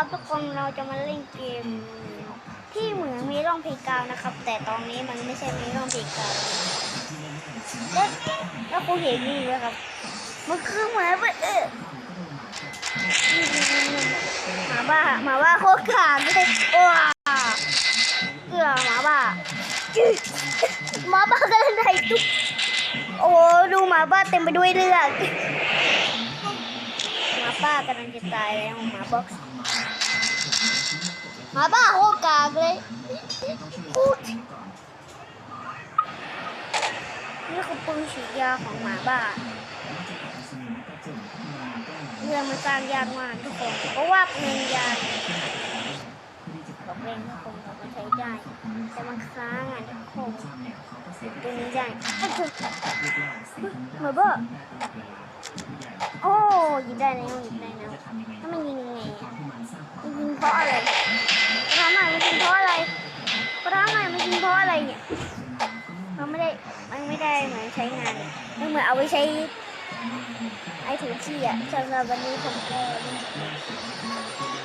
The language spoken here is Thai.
ครับทุกคนเราจะมาเล่นเกม ที่เหมือนมีร่องเพลงกาวนะครับ แต่ตอนนี้มันไม่ใช่มีร่องเพลงกาวแล้วแล้วคุณเห็นนี่ไหมครับ มันคือเหมือนว่าเออหมาบ้าหมาบ้าโคตรขาดเลยว้าเอื้อหมาบ้าหมาบ้ากำลังไถตุ๊กโอ้ดูหมาบ้าเต็มไปด้วยเลือดาบ้ากำลังจะตายแล้วหมาบ็อกซ์หมาบ้าโคกากเลยพูดนี่คือปืนฉีดยาของหมาบ้าเรื่องมันสร้างยากมากทุกคนเพราะว่าเพลงยากบอกเพลงทุกคนกมันใช้ได้แต่มันค้างอะทุกคนตัวนี้ได้ก็คือเหมาโอ้ยิง ได้แล้วยิงได้นะถ้ามันยิงยังไงอะมันยิงเพราะอะไรกระธานหน่มันยิงเพราะอะไรกระธานหน่มันยิงเพราะอะไรเนี่ยมันไม่ได้มันไม่ได้เหมือนใช้งานมันเหมือนเอาไว้ใช้ไอ้ถูกที่อะสำหรับวันนี้ผมก็